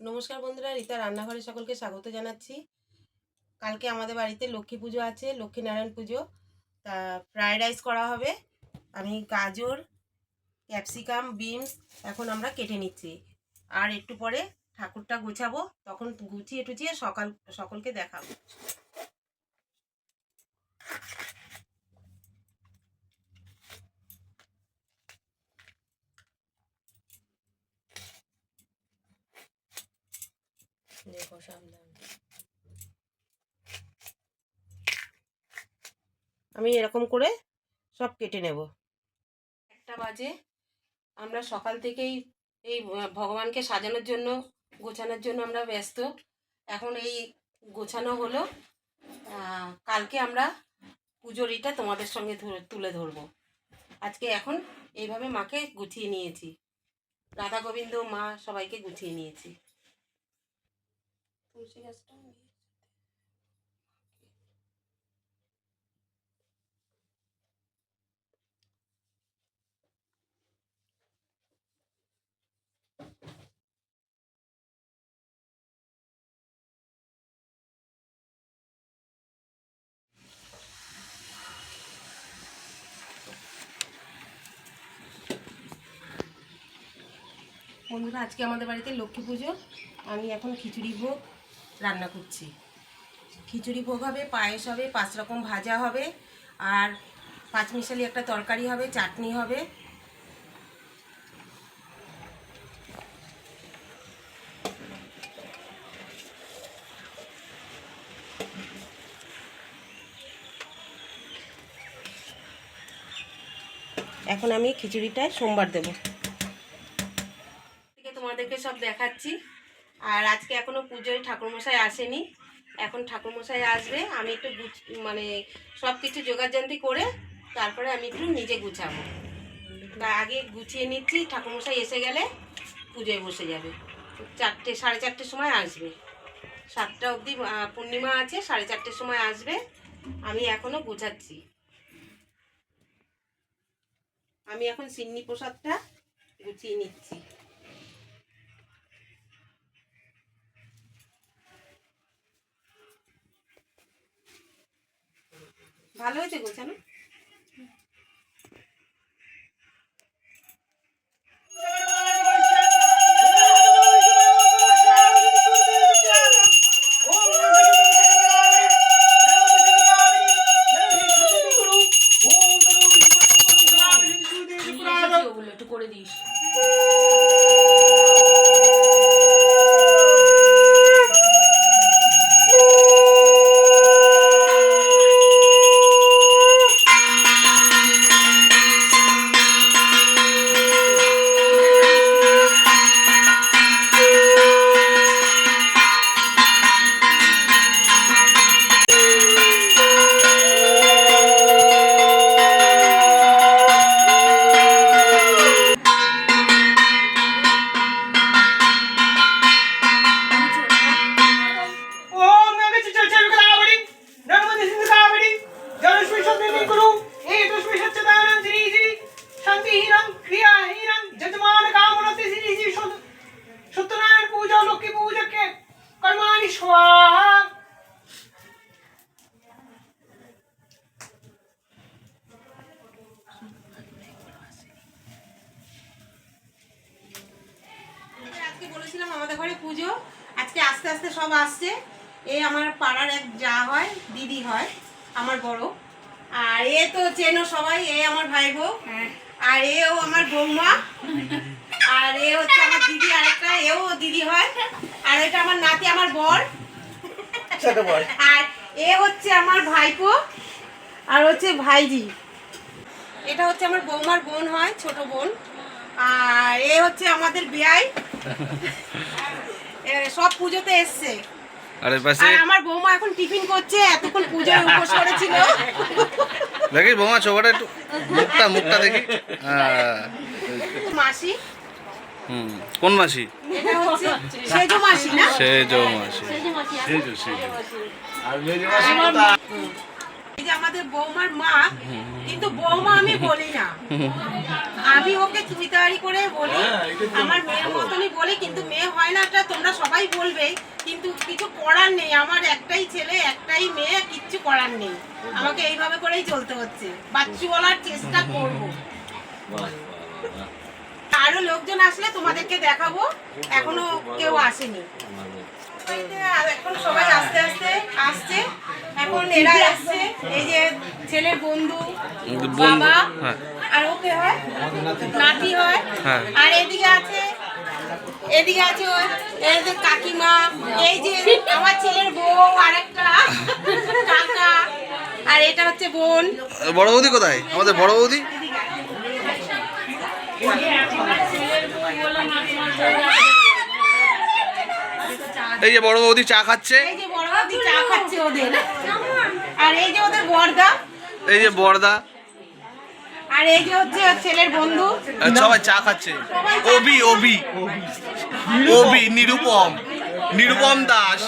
নমস্কার বন্ধুরা, রীতা রান্নাঘরে সকলকে স্বাগত জানাচ্ছি। কালকে আমাদের বাড়িতে লক্ষ্মী পুজো আছে, লক্ষ্মীনারায়ণ পুজো। তা ফ্রায়েড রাইস করা হবে। আমি গাজর, ক্যাপসিকাম, বিনস এখন আমরা কেটে নিচ্ছি। আর একটু পরে ঠাকুরটা গোছাবো, তখন গুছিয়ে টুচিয়ে সকাল, সকলকে দেখাবো। আমি এরকম করে সব কেটে নেব। একটা বাজে। আমরা সকাল থেকেই এই ভগবানকে সাজানোর জন্য, গোছানোর জন্য আমরা ব্যস্ত। এখন এই গোছানো হলো। কালকে আমরা পুজোর এটা তোমাদের সঙ্গে তুলে ধরবো। আজকে এখন এইভাবে মাকে গুছিয়ে নিয়েছি। রাধা গোবিন্দ, মা সবাইকে গুছিয়ে নিয়েছি। তুলসী গাছটা বন্ধুরা আজকে আমাদের বাড়িতে লক্ষ্মী পুজো। আমি এখন খিচুড়ি ভোগ রান্না করছি। খিচুড়ি ভোগ হবে, পায়েস হবে, পাঁচ রকম ভাজা হবে, আর পাঁচমিশালি একটা তরকারি হবে, চাটনি হবে। এখন আমি খিচুড়িটায় সোমবার দেবো। তোমাদেরকে সব দেখাচ্ছি। আর আজকে এখনও পুজোয় ঠাকুরমশাই আসেনি। এখন ঠাকুরমশাই আসবে, আমি একটু মানে সব কিছু জোগাড়যন্ত্রী করে তারপরে আমি একটু নিজে গুছাবো। তা আগে গুছিয়ে নিচ্ছি, ঠাকুরমশাই এসে গেলে পুজোয় বসে যাবে। চারটে, সাড়ে চারটের সময় আসবে। সাতটা অবধি পূর্ণিমা আছে, সাড়ে চারটের সময় আসবে। আমি এখনও গোছাচ্ছি। আমি এখন সিন্নি প্রসাদটা গুছিয়ে নিচ্ছি। ভালো হয়েছে গোছানো বলেছিলাম আমাদের ঘরে পুজো। আজকে আস্তে আস্তে সব আসছে। এ আমার পাড়ার এক যা হয় দিদি হয় আমার বড়। আর এ তো চেনো সবাই এ আমার ভাই বউ আর এও আমার বৌমা। আর এ হচ্ছে আমার দিদি আরেকটা এও দিদি হয়। আর এটা আমার নাতি আমার বর। আর এ হচ্ছে আমার ভাইপো আর হচ্ছে ভাইজি। এটা হচ্ছে আমার বৌমার বোন হয় ছোট বোন। আর এ হচ্ছে আমাদের বিয়াই। সব পুজোতে এসছে। আর পাশে আমার বৌমা এখন টিফিন করছে এতক্ষণ পুজোয় উপোস করেছিল। দেখিস বোমা চোখটা একটু মুখটা মুখটা দেখি। হ্যাঁ। মাসি। হুম কোন মাসি? এটা হচ্ছে সেজো মাসি না? সে যৌ মাসি এই যে আমাদের বৌমার মা কিন্তু বৌমা আমি বলি না। আমি ওকে চুইতারি করে বলি আমার মেয়ের মতনই বলি কিন্তু মেয়ে হয় না এটা তোমরা সবাই বলবে কিন্তু কিছু করার নেই। আমার একটাই ছেলে একটাই মেয়ে কিচ্ছু করার নেই। আমাকে এইভাবে করেই চলতে হচ্ছে। বাচ্চু বলার চেষ্টা করব। আরও লোকজন আসলে তোমাদেরকে দেখাবো। এখনও কেউ আসেনি। এখন সবাই আস্তে আস্তে আসছে। এখন এরা আসছে এই যে ছেলের বন্ধু বন্ধু, বাবা হ্যাঁ। আর ওকে হয় নাতি। হয়। হ্যাঁ। আর এদিকে আছে এদিকে আছে ওই এই যে কাকিমা এই যে আমার ছেলের বউ আরেকটা কাকা আর এটা হচ্ছে বোন। বড় বৌদি কোথায়? আমাদের বড় বৌদি? এই যে বড় বৌদি চা খাচ্ছে। এই যে চা খাচ্ছে ওদের। আর এই যে ওদের বর্দা। এই যে বর্দা। আর এই যে হচ্ছে ছেলের বন্ধু। সবাই চা খাচ্ছে। ওবি ওবি। ওবি নিরুপম। নিরুপম দাস।